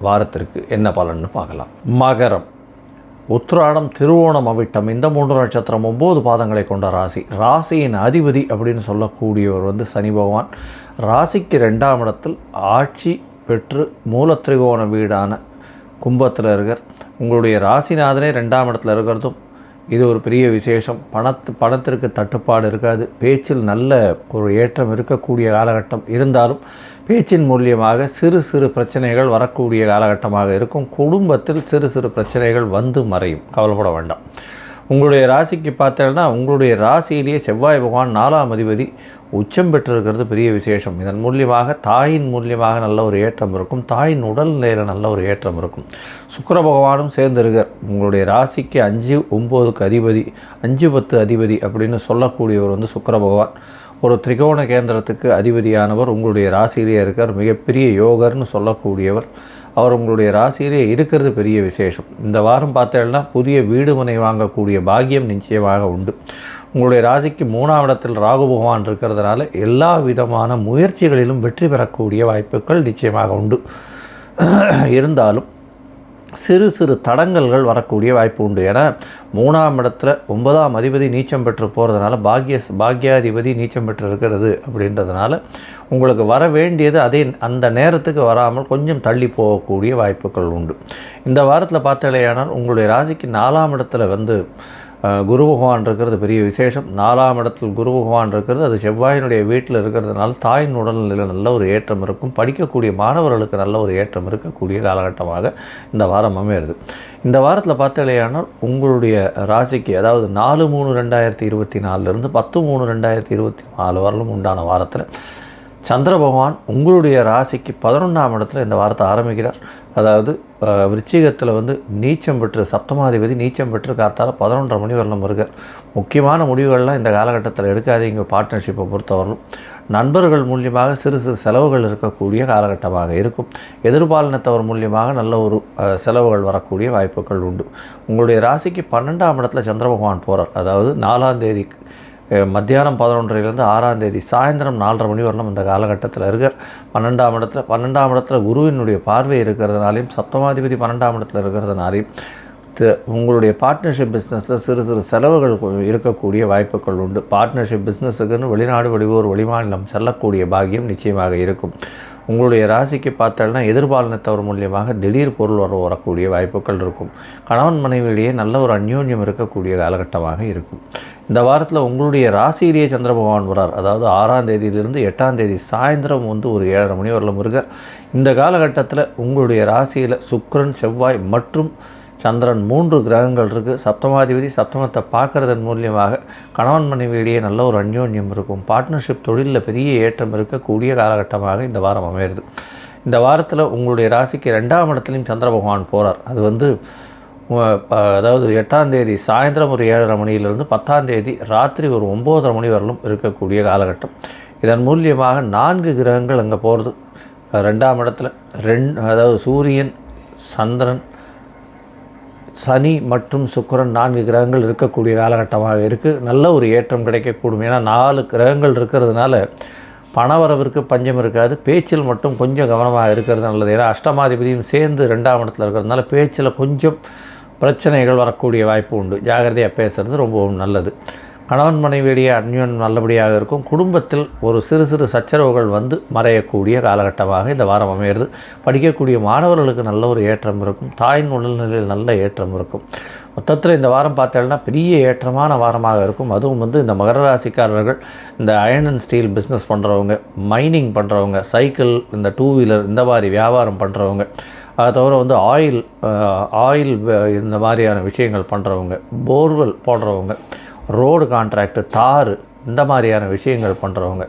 வாரத்திற்கு என்ன பலன்னு பார்க்கலாம். மகரம். உத்ராடம் திருவோணம் அவிட்டம் இந்த மூன்று நட்சத்திரம் ஒம்பது பாதங்களை கொண்ட ராசி. ராசியின் அதிபதி அப்படின்னு சொல்லக்கூடியவர் வந்து சனி பகவான். ராசிக்கு ரெண்டாம் இடத்தில் ஆட்சி பெற்று மூலத்திரிகோண வீடான கும்பத்தில் இருக்கிற உங்களுடைய ராசிநாதனே ரெண்டாம் இடத்துல இருக்கிறதும் இது ஒரு பெரிய விசேஷம். பணத்து பணத்திற்கு தட்டுப்பாடு இருக்காது. பேச்சில் நல்ல ஒரு ஏற்றம் இருக்கக்கூடிய காலகட்டம் இருந்தாலும் பேச்சின் மூலியமாக சிறு சிறு பிரச்சனைகள் வரக்கூடிய காலகட்டமாக இருக்கும். குடும்பத்தில் சிறு சிறு பிரச்சனைகள் வந்து மறையும். கவலைப்பட வேண்டாம். உங்களுடைய ராசிக்கு பார்த்தேன்னா உங்களுடைய ராசியிலேயே செவ்வாய் பகவான் நாலாம் அதிபதி உச்சம் பெற்றிருக்கிறது பெரிய விசேஷம். இதன் மூலியமாக தாயின் மூலியமாக நல்ல ஒரு ஏற்றம் இருக்கும். தாயின் உடல் நிலையில் நல்ல ஒரு ஏற்றம் இருக்கும். சுக்கர பகவானும் சேர்ந்திருக்கார். உங்களுடைய ராசிக்கு அஞ்சு ஒம்போதுக்கு அதிபதி அஞ்சு பத்து அதிபதி அப்படின்னு சொல்லக்கூடியவர் வந்து சுக்கர பகவான். ஒரு திரிகோண கேந்திரத்துக்கு அதிபதியானவர் உங்களுடைய ராசியிலே இருக்கார். மிகப்பெரிய யோகர்னு சொல்லக்கூடியவர். அவர் உங்களுடைய ராசியிலே இருக்கிறது பெரிய விசேஷம். இந்த வாரம் பார்த்தேன்னா புதிய வீடு மனை வாங்கக்கூடிய பாக்கியம் நிச்சயமாக உண்டு. உங்களுடைய ராசிக்கு மூணாம் இடத்தில் ராகு பகவான் இருக்கிறதுனால எல்லா விதமான முயற்சிகளிலும் வெற்றி பெறக்கூடிய வாய்ப்புகள் நிச்சயமாக உண்டு. இருந்தாலும் சிறு சிறு தடங்கல்கள் வரக்கூடிய வாய்ப்பு உண்டு. ஏன்னா மூணாம் இடத்துல ஒன்பதாம் அதிபதி நீச்சம் பெற்று போகிறதுனால பாக்ய பாக்யாதிபதி நீச்சம் பெற்று இருக்கிறது அப்படின்றதுனால உங்களுக்கு வர வேண்டியது அதே அந்த நேரத்துக்கு வராமல் கொஞ்சம் தள்ளி போகக்கூடிய வாய்ப்புகள் உண்டு. இந்த வாரத்தில் பார்த்தாலேயானால் உங்களுடைய ராசிக்கு நாலாம் இடத்துல வந்து குரு பகவான் இருக்கிறது பெரிய விசேஷம். நாலாம் இடத்தில் குரு பகவான் இருக்கிறது அது செவ்வாயினுடைய வீட்டில் இருக்கிறதுனால தாயின் உடல்நிலையில் நல்ல ஒரு ஏற்றம் இருக்கும். படிக்கக்கூடிய மாணவர்களுக்கு நல்ல ஒரு ஏற்றம் இருக்கக்கூடிய காலகட்டமாக இந்த வாரம் அமையிறது. இந்த வாரத்தில் பார்த்தாலேயானால் உங்களுடைய ராசிக்கு அதாவது நாலு மூணு ரெண்டாயிரத்தி இருபத்தி நாலுலேருந்து பத்து மூணு ரெண்டாயிரத்தி இருபத்தி நாலு வரலும் உண்டான வாரத்தில் சந்திர பகவான் உங்களுடைய ராசிக்கு பதினொன்றாம் இடத்துல இந்த வாரத்தை ஆரம்பிக்கிறார். அதாவது விருச்சிகத்தில் வந்து நீச்சம் பெற்று சப்தமாதிபதி நீச்சம் பெற்று கார்த்தால பதினொன்றரை மணி வரலாம் இருக்கார் முக்கியமான முடிவுகள்லாம் இந்த காலகட்டத்தில் எடுக்காதீங்க பார்ட்னர்ஷிப்பை பொறுத்தவரையும் நண்பர்கள் மூலியமாக சிறு சிறு செலவுகள் இருக்கக்கூடிய காலகட்டமாக இருக்கும். எதிர்பாலினத்தவர் மூலியமாக நல்ல ஒரு செலவுகள் வரக்கூடிய வாய்ப்புகள் உண்டு. உங்களுடைய ராசிக்கு பன்னெண்டாம் இடத்துல சந்திர பகவான் போகிறார் அதாவது நாலாம் தேதி மத்தியானம் பதினொன்றிலேருந்து ஆறாம் தேதி சாயந்தரம் நாலரை மணி வரலாம் இந்த காலகட்டத்தில் இருக்கார். பன்னெண்டாம் இடத்துல பன்னெண்டாம் இடத்துல குருவினுடைய பார்வை இருக்கிறதுனாலையும் சப்தமாதிபதி பன்னெண்டாம் இடத்துல இருக்கிறதுனாலையும் த- உங்களுடைய பார்ட்னர்ஷிப் பிஸ்னஸில் சிறு சிறு செலவுகள் கொ- இருக்கக்கூடிய வாய்ப்புகள் உண்டு. பார்ட்னர்ஷிப் பிஸ்னஸுக்குன்னு வெளிநாடு வெளியூர் வெளிமாநிலம் செல்லக்கூடிய பாக்கியம் நிச்சயமாக இருக்கும். உங்களுடைய ராசிக்கு பார்த்தோம்னா எதிர்பாலினத்தவர் மூலியமாக திடீர் பொருள் வர வரக்கூடிய வாய்ப்புகள் இருக்கும். கணவன் மனைவியிலேயே நல்ல ஒரு அந்யோன்யம் இருக்கக்கூடிய காலகட்டமாக இருக்கும். இந்த வாரத்தில் உங்களுடைய ராசியிலேயே சந்திர பகவான் வரார். அதாவது ஆறாம் தேதியிலிருந்து எட்டாம் தேதி சாயந்தரம் வந்து ஒரு ஏழரை மணி வரலாம் இருக்க இந்த காலகட்டத்தில் உங்களுடைய ராசியில் சுக்ரன் செவ்வாய் மற்றும் சந்திரன் மூன்று கிரகங்கள் இருக்குது சப்தமாதிபதி சப்தமத்தை பார்க்குறதன் மூலியமாக கணவன் மனைவியிடையே நல்ல ஒரு அந்யோன்யம் இருக்கும். பார்ட்னர்ஷிப் தொழிலில் பெரிய ஏற்றம் இருக்கக்கூடிய காலகட்டமாக இந்த வாரம் அமையிறது. இந்த வாரத்தில் உங்களுடைய ராசிக்கு ரெண்டாம் இடத்துலையும் சந்திர பகவான் போகிறார் அது வந்து ப- அதாவது எட்டாம் தேதி சாயந்தரம் ஒரு ஏழரை மணியிலிருந்து பத்தாம் தேதி ராத்திரி ஒரு ஒம்போதரை மணி வரலும் இருக்கக்கூடிய காலகட்டம். இதன் மூலியமாக நான்கு கிரகங்கள் அங்கே போகிறது ரெண்டாம் இடத்துல ரெண் அதாவது சூரியன் சந்திரன் சனி மற்றும் சுக்கிரன் நான்கு கிரகங்கள் இருக்கக்கூடிய காலகட்டமாக இருக்குது நல்ல ஒரு ஏற்றம் கிடைக்கக்கூடும். ஏன்னா நாலு கிரகங்கள் இருக்கிறதுனால பணவரவிற்கு பஞ்சம் இருக்காது. பேச்சில் மட்டும் கொஞ்சம் கவனமாக இருக்கிறது நல்லது. ஏன்னா அஷ்டமாதிபதியும் சேர்ந்து ரெண்டாம் இடத்துல இருக்கிறதுனால பேச்சில் கொஞ்சம் பிரச்சனைகள் வரக்கூடிய வாய்ப்பு உண்டு. ஜாகிரதையாக பேசுகிறது ரொம்பவும் நல்லது. கணவன் மனைவியுடைய அந்யோன் நல்லபடியாக இருக்கும். குடும்பத்தில் ஒரு சிறு சிறு சச்சரவுகள் வந்து மறையக்கூடிய காலகட்டமாக இந்த வாரம் அமையிறது படிக்கக்கூடிய மாணவர்களுக்கு நல்ல ஒரு ஏற்றம் இருக்கும். தாயின் உடல்நிலையில் நல்ல ஏற்றம் இருக்கும். மொத்தத்தில் இந்த வாரம் பார்த்தேன்னா பெரிய ஏற்றமான வாரமாக இருக்கும். அதுவும் வந்து இந்த மகர ராசிக்காரர்கள் இந்த அயன் அண்ட் ஸ்டீல் பிஸ்னஸ் பண்ணுறவங்க மைனிங் பண்ணுறவங்க சைக்கிள் இந்த டூ வீலர் இந்த மாதிரி வியாபாரம் பண்ணுறவங்க அதை தவிர வந்து ஆயில் ஆயில் இந்த மாதிரியான விஷயங்கள் பண்ணுறவங்க போர்வெல் போடுறவங்க ரோடு கான்ட்ராக்டு தார் இந்த மாதிரியான விஷயங்கள் பண்ணுறவங்க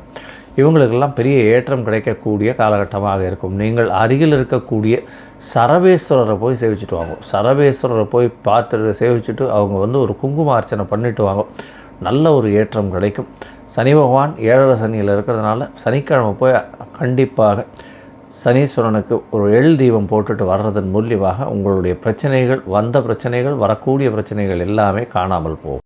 இவங்களுக்கெல்லாம் பெரிய ஏற்றம் கிடைக்கக்கூடிய காலகட்டமாக இருக்கும். நீங்கள் அருகில் இருக்கக்கூடிய சரவேஸ்வரரை போய் சேவிச்சுட்டு வாங்க. சரவேஸ்வரரை போய் பார்த்துட்டு சேவிச்சுட்டு அவங்க வந்து ஒரு குங்கும அர்ச்சனை பண்ணிட்டு வாங்க. நல்ல ஒரு ஏற்றம் கிடைக்கும். சனி பகவான் ஏழரை சனியில் இருக்கிறதுனால சனிக்கிழமை போய் கண்டிப்பாக சனீஸ்வரனுக்கு ஒரு எள் தீபம் போட்டுட்டு வர்றதன் மூலியமாக உங்களுடைய பிரச்சனைகள் வந்த பிரச்சனைகள் வரக்கூடிய பிரச்சனைகள் எல்லாமே காணாமல் போகும்.